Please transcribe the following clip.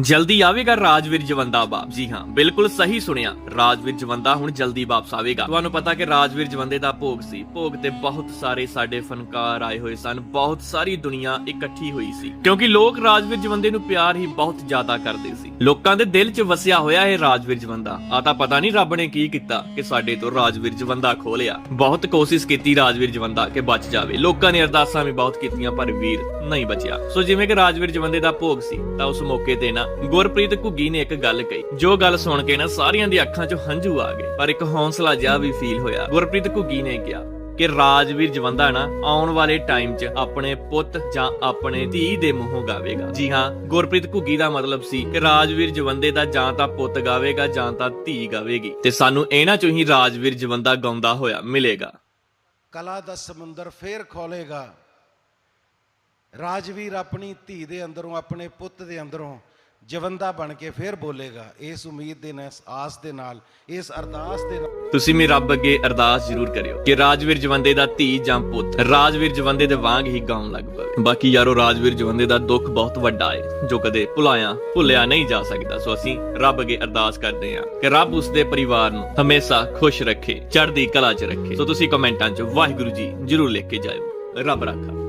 ਜਲਦੀ ਆਵੇਗਾ ਰਾਜਵੀਰ ਜਵੰਦਾ ਬਾਪ। ਜੀ ਹਾਂ, ਬਿਲਕੁਲ ਸਹੀ ਸੁਣਿਆ। ਰਾਜਵੀਰ ਜਵੰਦਾ ਹੁਣ ਜਲਦੀ ਵਾਪਸ ਆਵੇਗਾ। ਤੁਹਾਨੂੰ ਪਤਾ ਕਿ ਰਾਜਵੀਰ ਜਵੰਦੇ ਦਾ ਭੋਗ ਸੀ। ਭੋਗ ਤੇ ਬਹੁਤ ਸਾਰੇ ਸਾਡੇ ਫਨਕਾਰ ਆਏ ਹੋਏ ਸਨ। ਬਹੁਤ ਸਾਰੀ ਦੁਨੀਆ ਇਕੱਠੀ ਹੋਈ ਸੀ। ਕਿਉਂਕਿ ਲੋਕ ਰਾਜਵੀਰ ਜਵੰਦੇ ਨੂੰ ਪਿਆਰ ਹੀ ਬਹੁਤ ਜ਼ਿਆਦਾ ਕਰਦੇ ਸੀ। ਲੋਕਾਂ ਦੇ ਦਿਲ 'ਚ ਵਸਿਆ ਹੋਇਆ ਇਹ ਰਾਜਵੀਰ ਜਵੰਦਾ। ਆ ਤਾਂ ਪਤਾ ਨਹੀਂ ਰੱਬ ਨੇ ਕੀ ਕੀਤਾ ਕਿ ਸਾਡੇ ਤੋਂ ਰਾਜਵੀਰ ਜਵੰਦਾ ਖੋਲਿਆ। ਬਹੁਤ ਕੋਸ਼ਿਸ਼ ਕੀਤੀ ਰਾਜਵੀਰ ਜਵੰਦਾ ਕਿ ਬਚ ਜਾਵੇ। ਲੋਕਾਂ ਨੇ ਅਰਦਾਸਾਂ ਵੀ ਬਹੁਤ ਕੀਤੀਆਂ, ਪਰ ਵੀਰ ਨਹੀਂ ਬਚਿਆ। ਸੋ ਜਿਵੇਂ ਕਿ ਰਾਜਵੀਰ ਜਵੰਦੇ ਦਾ ਭੋਗ ਸੀ, ਤਾਂ ਉਸ ਮੌਕੇ ਤੇ ਨਾ ਗੁਰਪ੍ਰੀਤ ਘੁੱਗੀ ਨੇ ਇੱਕ ਗੱਲ ਕਹੀ। ਜੋ ਗੱਲ ਸੁਣ ਕੇ ਨਾ ਸਾਰਿਆਂ ਦੀ ਅੱਖਾਂ ਚ ਹੰਝੂ ਆ ਗਏ। ਪਰ ਇੱਕ ਹੌਸਲਾ ਜਿਹਾ ਵੀ ਫੀਲ ਹੋਇਆ। ਗੁਰਪ੍ਰੀਤ ਘੁੱਗੀ ਨੇ ਕਿਹਾ ਕਿ ਰਾਜਵੀਰ ਜਵੰਦਾ ਨਾ ਆਉਣ ਵਾਲੇ ਟਾਈਮ 'ਚ ਆਪਣੇ ਪੁੱਤ ਜਾਂ ਆਪਣੇ ਧੀ ਦੇ ਮੂੰਹੋਂ ਗਾਵੇਗਾ। ਜੀ ਹਾਂ, ਗੁਰਪ੍ਰੀਤ ਘੁੱਗੀ ਦਾ ਮਤਲਬ ਸੀ ਕਿ ਰਾਜਵੀਰ ਜਵੰਦੇ ਦਾ ਜਾਂ ਤਾਂ ਪੁੱਤ ਗਾਵੇਗਾ ਜਾਂ ਤਾਂ ਧੀ ਗਾਵੇਗੀ। ਤੇ ਸਾਨੂੰ ਇਹਨਾਂ 'ਚੋਂ ਹੀ ਰਾਜਵੀਰ ਜਵੰਦਾ ਗਾਉਂਦਾ ਹੋਇਆ ਮਿਲੇਗਾ। ਕਲਾ ਦਾ ਸਮੁੰਦਰ ਫੇਰ ਖੋਲੇਗਾ। ਰਾਜਵੀਰ ਆਪਣੀ ਧੀ ਦੇ ਅੰਦਰੋਂ, ਆਪਣੇ ਪੁੱਤ ਦੇ ਅੰਦਰੋਂ ਜਵੰਦਾ ਬਣ ਕੇ ਫੇਰ ਬੋਲੇਗਾ, ਇਸ ਉਮੀਦ ਦੇ ਨਾਲ ਆਸ ਦੇ ਨਾਲ, ਇਸ ਅਰਦਾਸ ਦੇ ਨਾਲ। ਤੁਸੀਂ ਵੀ ਰੱਬ ਅੱਗੇ ਅਰਦਾਸ ਜ਼ਰੂਰ ਕਰਿਓ ਕਿ ਰਾਜਵੀਰ ਜਵੰਦੇ ਦਾ ਧੀ ਜਾਂ ਪੁੱਤ, ਰਾਜਵੀਰ ਜਵੰਦੇ ਦੇ ਵਾਂਗ ਹੀ ਗਾਉਣ ਲੱਗ ਪਵੇ। ਬਾਕੀ ਯਾਰੋ, ਰਾਜਵੀਰ ਜਵੰਦੇ ਦਾ ਦੁੱਖ ਬਹੁਤ ਵੱਡਾ ਹੈ ਜੋ ਕਦੇ ਭੁਲਾਇਆ, ਭੁੱਲਿਆ ਨਹੀਂ ਜਾ ਸਕਦਾ। ਸੋ ਅਸੀਂ ਰੱਬ ਅੱਗੇ ਅਰਦਾਸ ਕਰਦੇ ਹਾਂ ਕਿ ਰੱਬ ਉਸ ਦੇ ਪਰਿਵਾਰ ਨੂੰ ਹਮੇਸ਼ਾ ਖੁਸ਼ ਰੱਖੇ, ਚੜ੍ਹਦੀ ਕਲਾ 'ਚ ਰੱਖੇ। ਸੋ ਤੁਸੀਂ ਕਮੈਂਟਾਂ 'ਚ ਵਾਹਿਗੁਰੂ ਜੀ ਜ਼ਰੂਰ ਲਿਖ ਕੇ ਜਾਇਓ। ਰੱਬ ਰਾਖਾ।